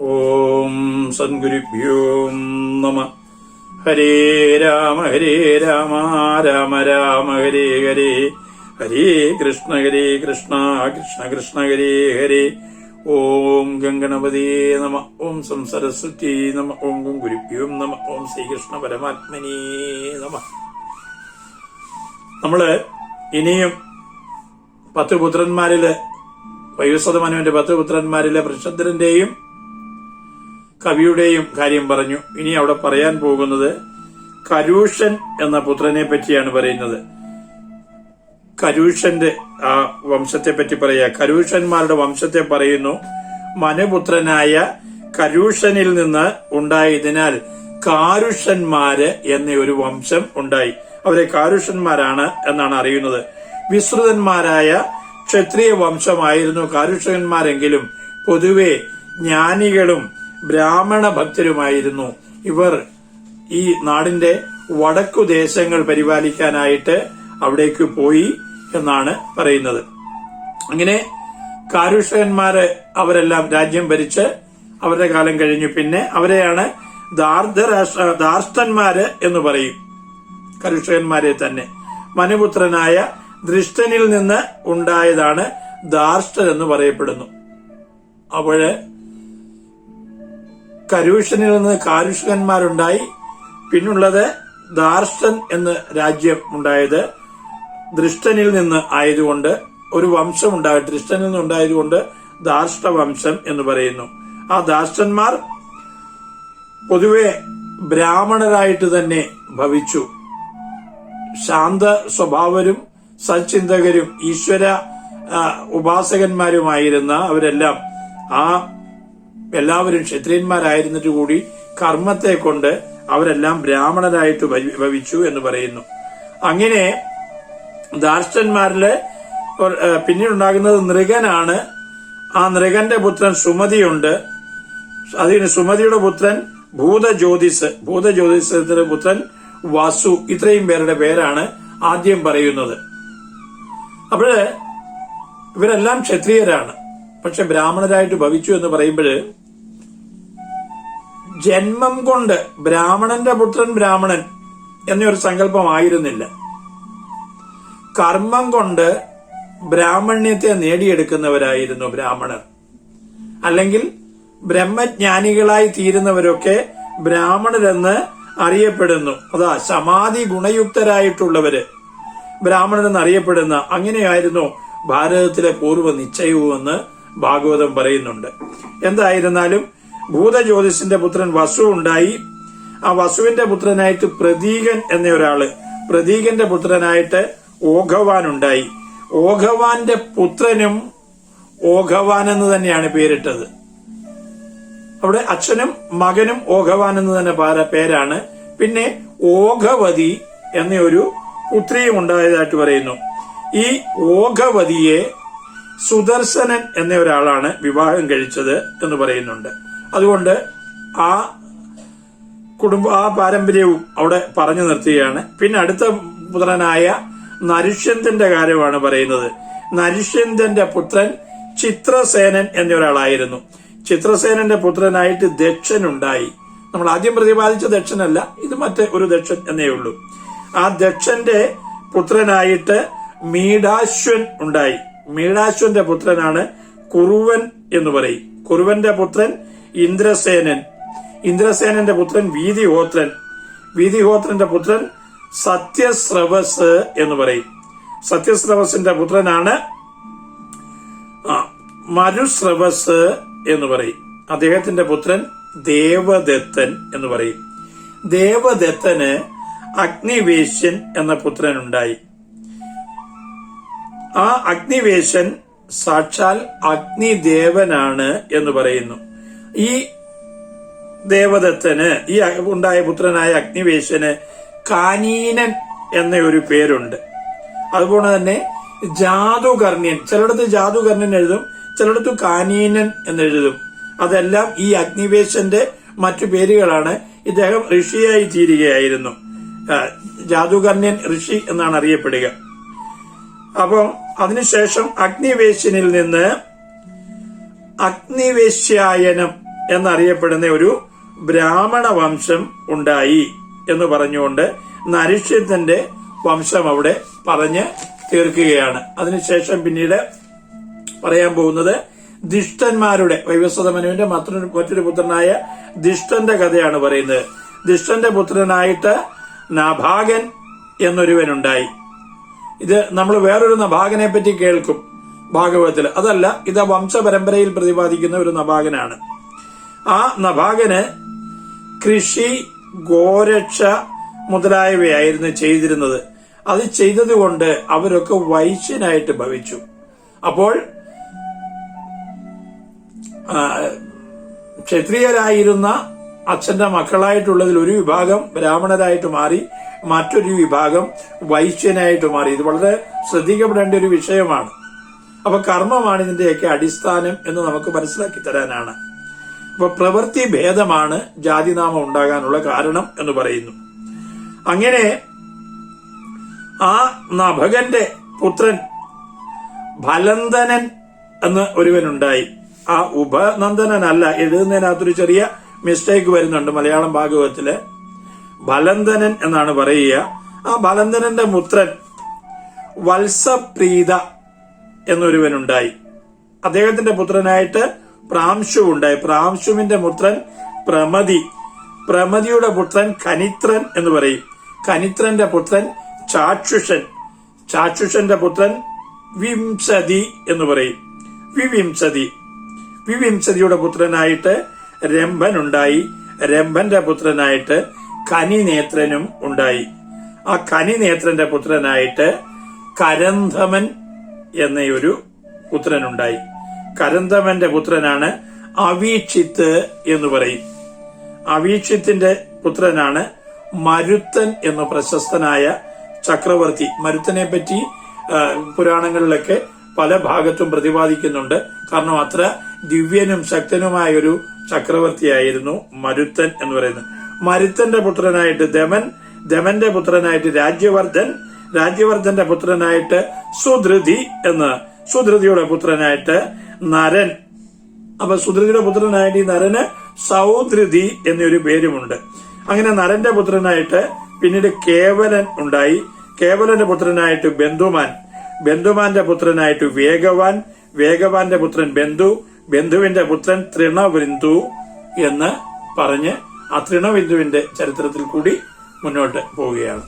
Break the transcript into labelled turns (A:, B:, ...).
A: ഓം സദ്ഗുരുഭ്യോ നമ. ഹരേ രാമ ഹരേ രാമ രാമ രാമ ഹരേ ഹരേ. ഹരേ കൃഷ്ണ ഹരേ കൃഷ്ണ കൃഷ്ണ കൃഷ്ണ ഹരേ ഹരേ. ഓം ഗംഗണപതേ നമ. ഓം സംസരസ്വതി നമ. ഓം ഗുരുഭ്യോ നമ. ഓം ശ്രീകൃഷ്ണ പരമാത്മനേ നമ. നമ്മൾ ഇനിയും പത്ത് പുത്രന്മാരിൽ വൈവസ്വത മനുവിന്റെ പത്ത് പുത്രന്മാരിലെ വൃഷദ്രന്റെയും കവിയുടെയും കാര്യം പറഞ്ഞു. ഇനി അവിടെ പറയാൻ പോകുന്നത് കരൂഷൻ എന്ന പുത്രനെ പറ്റിയാണ് പറയുന്നത്. കരൂഷന്റെ ആ വംശത്തെ പറ്റി പറയുക കരൂഷന്മാരുടെ വംശത്തെ പറയുന്നു മനുപുത്രനായ കരൂഷനിൽ നിന്ന് ഉണ്ടായതിനാൽ കാരുഷന്മാര് എന്ന ഒരു വംശം ഉണ്ടായി. അവരെ കാരുഷന്മാരാണ് എന്നാണ് അറിയുന്നത്. വിസ്തൃതന്മാരായ ക്ഷത്രിയ വംശമായിരുന്നു കാരുഷകന്മാരെങ്കിലും പൊതുവെ ജ്ഞാനികളും ബ്രാഹ്മണ ഭക്തരുമായിരുന്നു. ഇവർ ഈ നാടിന്റെ വടക്കു ദേശങ്ങൾ പരിപാലിക്കാനായിട്ട് അവിടേക്ക് പോയി എന്നാണ് പറയുന്നത്. അങ്ങനെ കാരുഷകന്മാര് അവരെല്ലാം രാജ്യം ഭരിച്ച് അവരുടെ കാലം കഴിഞ്ഞു. പിന്നെ അവരെയാണ് ദാർദ്ധരാഷ്ട്ര ദാർഷ്ടന്മാര് എന്ന് പറയും. കരുഷകന്മാരെ തന്നെ. മനുപുത്രനായ ദൃഷ്ടനിൽ നിന്ന് ഉണ്ടായതാണ് ദാർഷ്ടൻ എന്ന് പറയപ്പെടുന്നു. അപ്പോഴ് കരൂഷനിൽ നിന്ന് കാരുഷകന്മാരുണ്ടായി. പിന്നുള്ളത് ദാർഷൻ എന്ന രാജ്യം ഉണ്ടായത് ദൃഷ്ടനിൽ നിന്ന് ആയതുകൊണ്ട് ഒരു വംശം ഉണ്ടായി ദൃഷ്ടനിൽ നിന്ന് ഉണ്ടായതുകൊണ്ട് ദാർഷ്ട വംശം എന്ന് പറയുന്നു. ആ ദാർഷ്ടന്മാർ പൊതുവെ ബ്രാഹ്മണരായിട്ട് തന്നെ ഭവിച്ചു. ശാന്ത സ്വഭാവരും സച്ചിന്തകരും ഈശ്വര ഉപാസകന്മാരുമായിരുന്ന അവരെല്ലാം ആ എല്ലാവരും ക്ഷത്രിയന്മാരായിരുന്നിട്ട് കൂടി കർമ്മത്തെ കൊണ്ട് അവരെല്ലാം ബ്രാഹ്മണരായിട്ട് ഭവി- ഭവിച്ചു എന്ന് പറയുന്നു. അങ്ങനെ ദാർഷ്ടന്മാരിൽ പിന്നീടുണ്ടാകുന്നത് നൃഗനാണ്. ആ നൃഗന്റെ പുത്രൻ സുമതിയുണ്ട്. അതിന് സുമതിയുടെ പുത്രൻ ഭൂതജ്യോതിസ് ഭൂതജ്യോതിസത്തിന്റെ പുത്രൻ വാസു ഇത്രയും പേരുടെ പേരാണ് ആദ്യം പറയുന്നത്. അപ്പോഴ് ഇവരെല്ലാം ക്ഷത്രിയരാണ്. പക്ഷെ ബ്രാഹ്മണരായിട്ട് ഭവിച്ചു എന്ന് പറയുമ്പോൾ ജന്മം കൊണ്ട് ബ്രാഹ്മണന്റെ പുത്രൻ ബ്രാഹ്മണൻ എന്നൊരു സങ്കല്പമായിരുന്നില്ല. കർമ്മം കൊണ്ട് ബ്രാഹ്മണ്യത്തെ നേടിയെടുക്കുന്നവരായിരുന്നു ബ്രാഹ്മണർ. അല്ലെങ്കിൽ ബ്രഹ്മജ്ഞാനികളായി തീരുന്നവരൊക്കെ ബ്രാഹ്മണരെന്ന് അറിയപ്പെടുന്നു. അതാ സമാധി ഗുണയുക്തരായിട്ടുള്ളവര് ബ്രാഹ്മണരെന്ന് അറിയപ്പെടുന്ന അങ്ങനെയായിരുന്നു ഭാരതത്തിലെ പൂർവ നിശ്ചയവുമെന്ന് ഭാഗവതം പറയുന്നുണ്ട്. എന്തായിരുന്നാലും ഭൂതജ്യോതിസിന്റെ പുത്രൻ വസു ഉണ്ടായി. ആ വസുവിന്റെ പുത്രനായിട്ട് പ്രതീകൻ എന്ന ഒരാൾ പ്രതീകന്റെ പുത്രനായിട്ട് ഓഘവാൻ ഉണ്ടായി. ഓഘവാന്റെ പുത്രനും ഓഘവാൻ എന്ന് തന്നെയാണ് പേരിട്ടത്. അവിടെ അച്ഛനും മകനും ഓഘവാൻ എന്ന് തന്നെ പാര- പേരാണ്. പിന്നെ ഓഘവതി എന്നൊരു പുത്രിയും ഉണ്ടായതായിട്ട് പറയുന്നു. ഈ ഓഘവതിയെ സുദർശനൻ എന്ന ഒരാളാണ് വിവാഹം കഴിച്ചത് എന്ന് പറയുന്നുണ്ട്. അതുകൊണ്ട് ആ കുടുംബ ആ പാരമ്പര്യവും അവിടെ പറഞ്ഞു നിർത്തുകയാണ്. പിന്നെ അടുത്ത പുത്രനായ നരുഷ്യന്തന്റെ കാര്യമാണ് പറയുന്നത്. നരുഷ്യന്തന്റെ പുത്രൻ ചിത്രസേനൻ എന്നൊരാളായിരുന്നു. ചിത്രസേനന്റെ പുത്രനായിട്ട് ദക്ഷൻ ഉണ്ടായി നമ്മൾ ആദ്യം പ്രതിപാദിച്ച ദക്ഷനല്ല ഇത് മറ്റേ ഒരു ദക്ഷൻ എന്നേ ഉള്ളൂ. ആ ദക്ഷന്റെ പുത്രനായിട്ട് മീഡാശ്വൻ ഉണ്ടായി. മീഡാശ്വന്റെ പുത്രനാണ് കുറുവൻ എന്ന് പറയും. കുറുവന്റെ പുത്രൻ ഇന്ദ്രസേനൻ. ഇന്ദ്രസേനന്റെ പുത്രൻ വീതിഹോത്രൻ. വീതിഹോത്രന്റെ പുത്രൻ സത്യസ്രവസ് എന്ന് പറയും. സത്യസ്രവസിന്റെ പുത്രനാണ് മരുസ്രവസ് എന്ന് പറയും. അദ്ദേഹത്തിന്റെ പുത്രൻ ദേവദത്തൻ എന്ന് പറയും. ദേവദത്തന് അഗ്നിവേശ്യൻ എന്ന പുത്രൻ ഉണ്ടായി ആ അഗ്നിവേശൻ സാക്ഷാൽ അഗ്നിദേവനാണ് എന്ന് പറയുന്നു. ഈ ദേവദത്തന് ഈ ഉണ്ടായ പുത്രനായ അഗ്നിവേശന് കാനീനൻ എന്ന ഒരു പേരുണ്ട്. അതുപോലെ തന്നെ ജാതുകർണ്യൻ ചിലയിടത്ത് ജാതുകർണ്യൻ എഴുതും ചിലയിടത്ത് കാനീനൻ എന്ന് എഴുതും അതെല്ലാം ഈ അഗ്നിവേശന്റെ മറ്റു പേരുകളാണ്. ഇദ്ദേഹം ഋഷിയായി തീരുകയായിരുന്നു. ജാതുകർണ്യൻ ഋഷി എന്നാണ് അറിയപ്പെടുക. അപ്പം അതിനുശേഷം അഗ്നിവേശ്യനിൽ നിന്ന് അഗ്നിവേശ്യായനം എന്നറിയപ്പെടുന്ന ഒരു ബ്രാഹ്മണ വംശം ഉണ്ടായി എന്ന് പറഞ്ഞുകൊണ്ട് നരിഷ്യത്തിന്റെ വംശം അവിടെ പറഞ്ഞ് തീർക്കുകയാണ്. അതിനുശേഷം പിന്നീട് പറയാൻ പോകുന്നത് ദിഷ്ടന്മാരുടെ വൈവസ്വത മനുവിന്റെ മറ്റൊരു മറ്റൊരു പുത്രനായ ദിഷ്ടന്റെ കഥയാണ് പറയുന്നത്. ദിഷ്ടന്റെ പുത്രനായിട്ട് നഭാഗൻ എന്നൊരുവനുണ്ടായി. ഇത് നമ്മൾ വേറൊരു നഭാഗനെ പറ്റി കേൾക്കും ഭാഗവതത്തിൽ അതല്ല ഇത് വംശപരമ്പരയിൽ പ്രതിപാദിക്കുന്ന ഒരു നഭാഗനാണ് ആ നഭാഗന് കൃഷി ഗോരക്ഷ മുതലായവയായിരുന്നു ചെയ്തിരുന്നത്. അത് ചെയ്തതുകൊണ്ട് അവരൊക്കെ വൈശ്യനായിട്ട് ഭവിച്ചു. അപ്പോൾ ക്ഷത്രിയരായിരുന്ന അച്ഛന്റെ മക്കളായിട്ടുള്ളതിൽ ഒരു വിഭാഗം ബ്രാഹ്മണരായിട്ട് മാറി മറ്റൊരു വിഭാഗം വൈശ്യനായിട്ട് മാറി. ഇത് വളരെ ശ്രദ്ധിക്കപ്പെടേണ്ട ഒരു വിഷയമാണ്. അപ്പൊ കർമ്മമാണ് ഇതിന്റെയൊക്കെ അടിസ്ഥാനം എന്ന് നമുക്ക് മനസ്സിലാക്കി തരാനാണ്. അപ്പൊ പ്രവൃത്തി ഭേദമാണ് ജാതിനാമം ഉണ്ടാകാനുള്ള കാരണം എന്ന് പറയുന്നു. അങ്ങനെ ആ നഭകന്റെ പുത്രൻ ഫലന്തനൻ എന്ന് ഒരുവനുണ്ടായി. ആ ഉപനന്ദനല്ല എഴുതുന്നതിനകത്തൊരു ചെറിയ മിസ്റ്റേക്ക് വരുന്നുണ്ട് മലയാളം ഭാഗവത്തിൽ ബലന്ദനൻ എന്നാണ് പറയുക. ആ ബലന്ദനന്റെ മുത്രൻ വത്സപ്രീത എന്നൊരുവനുണ്ടായി. അദ്ദേഹത്തിന്റെ പുത്രനായിട്ട് പ്രാംശു ഉണ്ടായി പ്രാംശുവിന്റെ പുത്രൻ പ്രമതി. പ്രമതിയുടെ പുത്രൻ കനിത്രൻ എന്ന് പറയും. കനിത്രന്റെ പുത്രൻ ചാക്ഷുഷൻ. ചാക്ഷുഷന്റെ പുത്രൻ വിംസതി എന്ന് പറയും. വിവിംസതി വിവിംസതിയുടെ പുത്രനായിട്ട് രംഭൻ ഉണ്ടായി രംഭന്റെ പുത്രനായിട്ട് കനിനേത്രനും ഉണ്ടായി. ആ കനിനേത്രന്റെ പുത്രനായിട്ട് കരന്ധമൻ എന്നൊരു പുത്രനുണ്ടായി. കരന്തമന്റെ പുത്രനാണ് അവീക്ഷിത്ത് എന്ന് പറയും. അവീക്ഷിത്തിന്റെ പുത്രനാണ് മരുത്തൻ എന്ന പ്രശസ്തനായ ചക്രവർത്തി. മരുത്തനെ പറ്റി പുരാണങ്ങളിലൊക്കെ പല ഭാഗത്തും പ്രതിപാദിക്കുന്നുണ്ട്. കാരണം അത്ര ദിവ്യനും ശക്തനുമായ ഒരു ചക്രവർത്തിയായിരുന്നു മരുത്തൻ എന്ന് പറയുന്നത്. മരുത്തന്റെ പുത്രനായിട്ട് ദമൻ ദമന്റെ പുത്രനായിട്ട് രാജ്യവർദ്ധൻ രാജ്യവർദ്ധന്റെ പുത്രനായിട്ട് സുധൃതി എന്ന് സുധൃതിയുടെ പുത്രനായിട്ട് നരൻ. അപ്പൊ സുധൃതിയുടെ പുത്രനായിട്ട് ഈ നരന് സൗധൃതി എന്നൊരു പേരുമുണ്ട്. അങ്ങനെ നരന്റെ പുത്രനായിട്ട് പിന്നീട് കേവലൻ ഉണ്ടായി. കേവലന്റെ പുത്രനായിട്ട് ബന്ധുമാൻ ബന്ധുമാന്റെ പുത്രനായിട്ട് വേഗവാൻ വേഗവാന്റെ പുത്രൻ ബന്ധു ബന്ധുവിന്റെ പുത്രൻ തൃണബിന്ദു എന്ന് പറഞ്ഞ് ആ തൃണബിന്ദുവിന്റെ ചരിത്രത്തിൽ കൂടി മുന്നോട്ട് പോവുകയാണ്.